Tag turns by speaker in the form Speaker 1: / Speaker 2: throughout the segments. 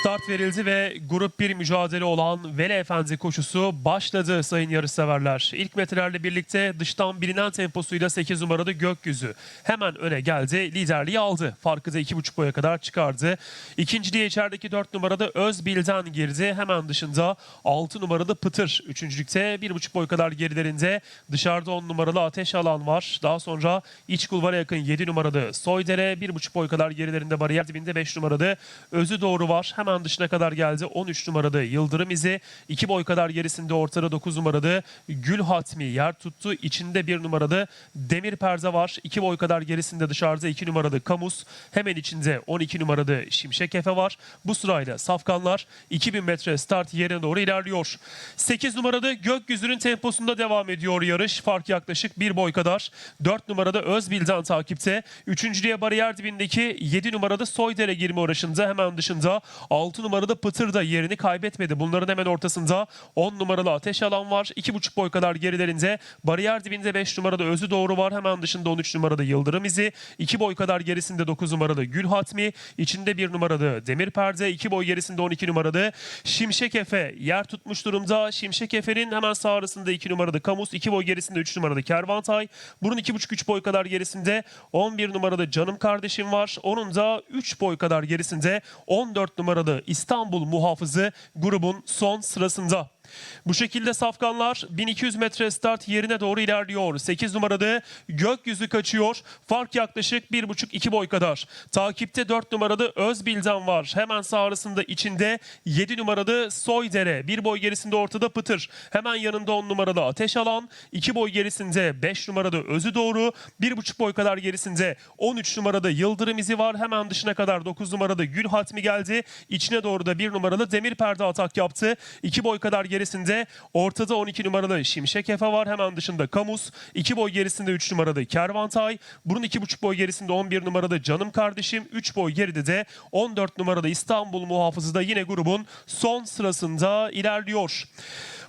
Speaker 1: Start verildi ve grup 1 mücadele olan Vele Efendi koşusu başladı sayın yarışseverler. İlk metrelerle birlikte dıştan bilinen temposuyla 8 numaralı Gökyüzü hemen öne geldi. Liderliği aldı. Farkı da 2,5 boya kadar çıkardı. İkinciliğe içerideki 4 numarada Özbil'den girdi. Hemen dışında 6 numaralı Pıtır. Üçüncülükte 1,5 boy kadar gerilerinde dışarıda 10 numaralı Ateş Alan var. Daha sonra iç kulvara yakın 7 numaralı Soydere. 1,5 boy kadar gerilerinde bariyer dibinde 5 numaralı Özü Doğru var. Hemen dışına kadar geldi. 13 numaralı Yıldırım İzi. 2 boy kadar gerisinde ortada 9 numaralı Gül Hatmi yer tuttu. İçinde 1 numaralı Demir Perde var. 2 boy kadar gerisinde dışarıda 2 numaralı Kamus. Hemen içinde 12 numaralı Şimşek Efe var. Bu sırayla Safkanlar 2000 metre start yerine doğru ilerliyor. 8 numaralı Gökyüzü'nün temposunda devam ediyor yarış. Fark yaklaşık 1 boy kadar. 4 numarada Özbil'den takipte. Üçüncülüğe bariyer dibindeki 7 numaralı Soydere girme uğraşında. Hemen dışında 6 numaralı Pıtır da yerini kaybetmedi. Bunların hemen ortasında 10 numaralı Ateş Alan var. 2,5 boy kadar gerilerinde. Bariyer dibinde 5 numarada Özü Doğru var. Hemen dışında 13 numarada Yıldırım İzi. 2 boy kadar gerisinde 9 numaralı Gül Hatmi. İçinde 1 numaralı Demir Perde. 2 boy gerisinde 12 numaralı Şimşek Efe yer tutmuş durumda. Şimşek Efe'nin hemen sağ arasında 2 numaralı Kamus. 2 boy gerisinde 3 numaralı Kervantay. Bunun 2,5-3 boy kadar gerisinde 11 numaralı Canım Kardeşim var. Onun da 3 boy kadar gerisinde 14 numaralı İstanbul Muhafızı grubun son sırasında. Bu şekilde safkanlar 1200 metre start yerine doğru ilerliyor. 8 numaralı gökyüzü kaçıyor. Fark yaklaşık 1,5-2 boy kadar. Takipte 4 numaralı Özbildan var. Hemen sağ arasında içinde 7 numaralı Soydere. 1 boy gerisinde ortada Pıtır. Hemen yanında 10 numaralı Ateş Alan. 2 boy gerisinde 5 numaralı Özü Doğru. 1,5 boy kadar gerisinde 13 numaralı Yıldırım İzi var. Hemen dışına kadar 9 numaralı Gül Hatmi geldi. İçine doğru da 1 numaralı Demir Perde atak yaptı. 2 boy kadar gerisinde ortada 12 numaralı Şimşek Efe var. Hemen dışında Kamus. 2 boy gerisinde 3 numaralı Kervantay. Bunun 2,5 boy gerisinde 11 numaralı Canım Kardeşim. 3 boy geride de 14 numaralı İstanbul Muhafızı da yine grubun son sırasında ilerliyor.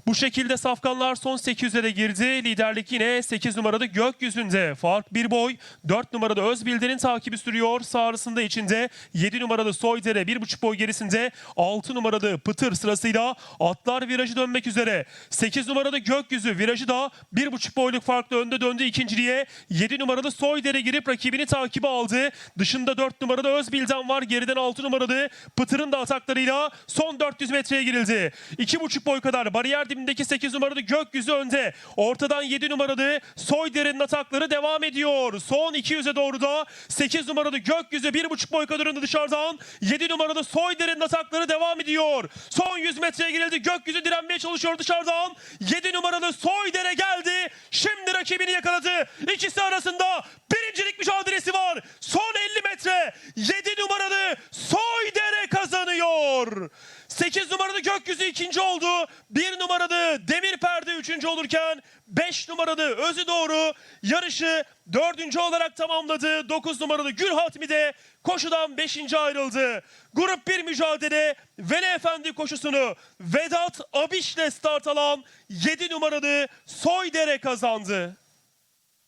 Speaker 1: Bu şekilde Safkanlar son 800'e de girdi. Liderlik yine 8 numarada gökyüzünde. Fark 1 boy. 4 numarada Özbildir'in takibi sürüyor. Sağ arasında içinde 7 numaralı Soydere 1,5 boy gerisinde 6 numaralı Pıtır sırasıyla atlar virajı dönmek üzere. 8 numarada gökyüzü virajı da 1,5 boyluk farklı önde döndü ikinciliğe. 7 numaralı Soydere girip rakibini takibi aldı. Dışında 4 numarada Özbil'den var. Geriden 6 numaralı Pıtır'ın da ataklarıyla son 400 metreye girildi. 2,5 boy kadar bariyer dibindeki 8 numaralı gökyüzü önde. Ortadan 7 numaralı Soyder'in atakları devam ediyor. Son 200'e doğru da 8 numaralı gökyüzü 1,5 boy kadar dışarıdan. 7 numaralı Soyder'in atakları devam ediyor. Son 100 metreye girildi. Gökyüzü direnmeye çalışıyor dışarıdan. 7 numaralı Soyder'e geldi. Şimdi rakibini yakaladı. İkisi arasında birincilik mücadelesi var. Son 50 metre. 7 numaralı Soyder'e kazanıyor. 8 numaralı gökyüzü ikinci oldu. 1 numaralı demir perde üçüncü olurken 5 numaralı özü doğru yarışı dördüncü olarak tamamladı. 9 numaralı Gül Hatmi de koşudan 5. ayrıldı. Grup 1 mücadele Veli Efendi koşusunu Vedat Abiş'le start alan 7 numaralı Soydere kazandı.